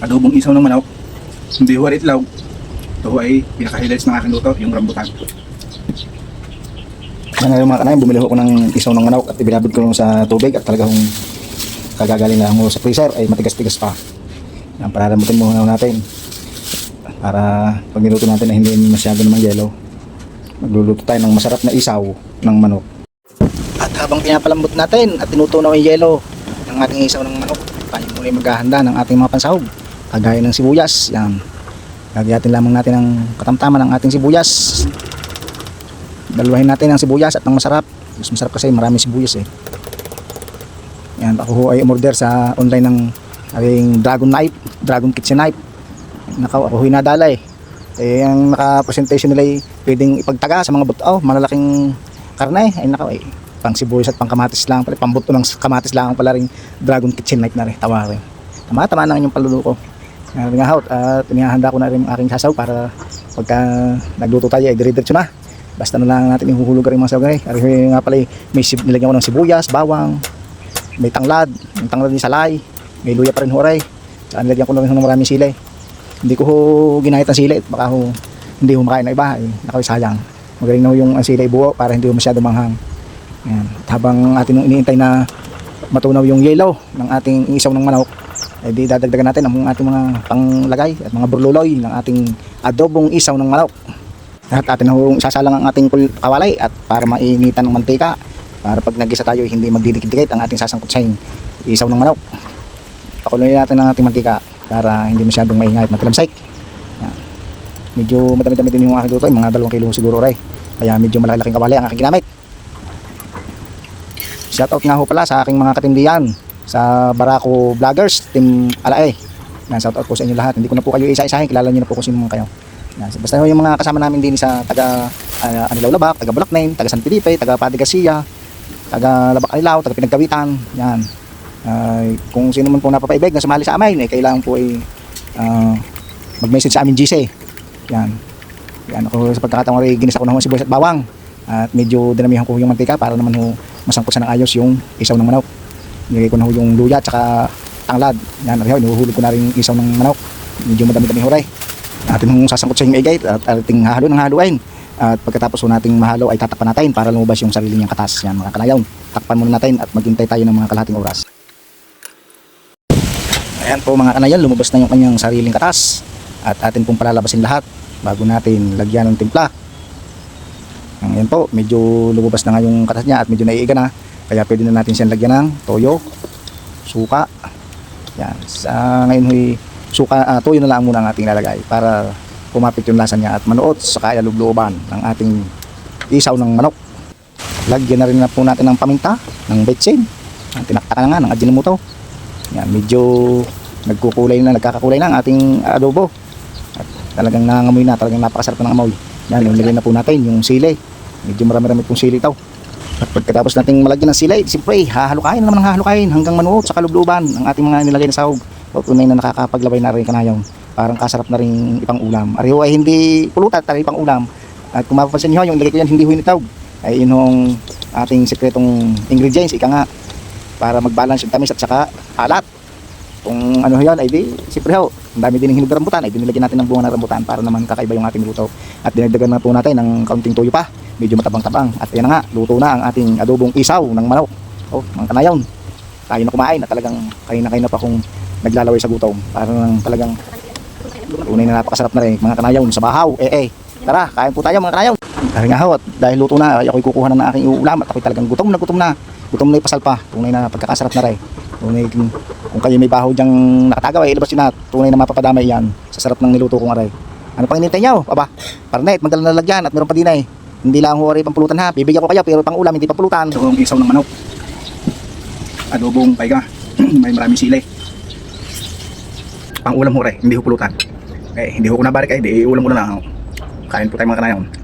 adobong isaw ng manok, hindi huwar itlaw. Ito ay pinaka-highlights ng aking luto, yung rambutan. Yan nga mga kanayon, bumili ako ng isaw ng manok at ibinabad ko sa tubig at talagang kagagaling lang mo sa freezer ay matigas-tigas pa. Yan, pararambutin muna natin para pag niluto natin na hindi masyado namang yelo. Magluluto tayo ng masarap na isaw ng manok. At habang pinapalambot natin at tinutunaw yung yelo ng ating isaw ng manok, tayo yung maghahanda ng ating mga pansahog. Kagaya ng sibuyas, yan. Gagayatin lamang natin ng katamtaman ng ating sibuyas. Dalawahin natin ang sibuyas at ang masarap. Mas masarap kasi marami sibuyas eh. Yan, ako ho ay umorder sa online ng aking dragon knife, dragon kitchen knife. Nakaw, ako ho nadala eh. Eh, ang naka-presentation nila ay pwedeng ipagtaga sa mga buto, oh, malalaking karne. Ay nakaw eh. Pang sibuyas at pang kamatis lang pala. Pang buto ng kamatis lang pala rin dragon kitchen knife na rin. Tama rin. Tama, tama na yung paluluko. Yan nga ho, at inihahanda ko na rin ang aking sasaw para pagka nagluto tayo ay dire-diretso na. Basta na lang natin ihuhulog rin mga sawgay. Ari nga pala eh, may sib, nilagyan ko ng sibuyas, bawang, may tanglad, may tanglad ni salay, may luya pa rin huray. Saan nilagyan ko lang ng maraming sila eh. Hindi ko ho ginahit ang sila eh. Baka ho hindi ho makain ng iba eh. Nakaw. Magaling na ho yung ang sila buo para hindi ho masyado manghang. Yan. At habang atin nung iniintay na matunaw yung yellow ng ating isaw ng manok, ay di dadagdagan natin ang ating mga panglagay at mga burluloy ng ating adobong isaw ng manok. At atin na hong isasalang ang ating kawalay at para mainitan ng mantika para pag nagisa tayo hindi magdidikit-dikit ang ating sasangkot sa isaw ng manok. Pakuloy natin ang ating mantika para hindi masyadong maingay at matalamsik. Yan. Medyo madami-dami din yung aking luto, mga dalawang kilo siguro ray. Kaya medyo malaki-laking kawalay ang aking ginamit. Shoutout nga ho pala sa aking mga katindihan sa Barako Vloggers, Team Alae. Yan, shoutout po sa inyo lahat. Hindi ko na po kayo isa-isahin, kilala niyo na po kung sino mga kayo. Yan, basta yung mga kasama namin din sa taga uh, Anilaw Labak, taga Balaknain, taga San Felipe, taga Padre Garcia, taga Labak Anilaw, taga Pinagkawitan. Yan. Ay, kung sino man po napapaibig na sumali sa amin, eh, kailangan po ay ah, mag-message sa amin GC. Yan. Yan ako sa pagkakataon rin ginis ako ng sibuyas at bawang. At medyo dinamihan ko yung mantika para naman ho masangkot sa ng ayos yung isaw ng manok. Nilagay ko na ho yung luya at saka tanglad. Yan, ariho, inuhulog ko na rin isaw ng manok. Medyo madami-dami huray. Atin hong sasangkot sa yung igay at ating halo ng haluin. At pagkatapos nating mahalo ay tatakpan natin para lumabas yung sarili niyang katas. Yan mga kanayaw. Takpan muna natin at maghintay tayo ng mga kalahating oras. Ayan po mga kanayan, lumabas na yung kanyang sariling katas. At atin pong palalabasin lahat bago natin lagyan ng timpla. Ayan po, medyo lumabas na nga yung katas niya at medyo naiiga na. Kaya pwede na natin siyang lagyan ng toyo, suka. Yan. Sa ngayon huy, suka, ah, toyo na lang muna ang ating lalagay para kumapit yung lasa niya at manuot sa kaya looban ng ating isaw ng manok. Lagyan na rin na po natin ng paminta, ng betsin. Tinaktakan na nga ng ajinomoto. Yan, medyo nagkukulay na, nagkakakulay na ang ating adobo. At talagang nangangamoy na, talagang napakasarap na ng amoy. Yan, nilagay na po natin yung sili. Medyo marami-rami pong sili ito. At pagkatapos nating malagyan ng sili, siyempre, hahalukain na naman ang hahalukain hanggang manuot sa kalubluban ang ating mga nilagay na sahog. O tunay na nakakapaglabay na rin kanayon. Parang kasarap na rin ipang ulam. Ariho ay hindi pulutan, talagang ipang ulam. At kung mapapansin nyo, yung nilagay ko yan, hindi ho initaw. Ay yung ating sekretong ingredients, ika nga, para mag-balance yung tamis at saka alat. Kung ano yan, ay di, siyempre ho, ang dami din ng hinog na rambutan, ay dinilagyan natin ng bunga ng rambutan para naman kakaiba yung ating luto. At dinagdagan na po natin ng kaunting tuyo pa, medyo matabang-tabang. At yan na nga, luto na ang ating adobong isaw ng manok. Oh, mga kanayon. Tayo na kumain at talagang kain na pa kung naglalaway sa gutom. Para nang talagang tunay na napakasarap na rin. Mga kanayon sa bahaw, eh eh. Tara, kain po tayo mga kanayon. Dahil nga ho, dahil luto na, ay ako'y kukuha na ng aking ulam at ako'y talagang gutom na gutom na. Gutom na ipasal pa. Tunay na pagkakasarap na rin. Tunay, kung, kayo may bahaw diyang nakatagaw, ay ilabas yun na. Tunay na mapapadamay yan sa sarap ng niluto kong aray. Ano pang inintay niyo? Aba, parnet, magalang na lagyan at meron pa din ay. Hindi lang ho aray pang pulutan ha. Bibigyan ko kayo pero pang ulam, hindi pa pulutan. Ito yung isaw ng manok. Adobong paiga. May maraming sili. Pang ulam ho rin, hindi ho pulutan. Eh, hindi ho ko nabarik ay, di ulam ko na lang. Kain po tayo mga kanayon.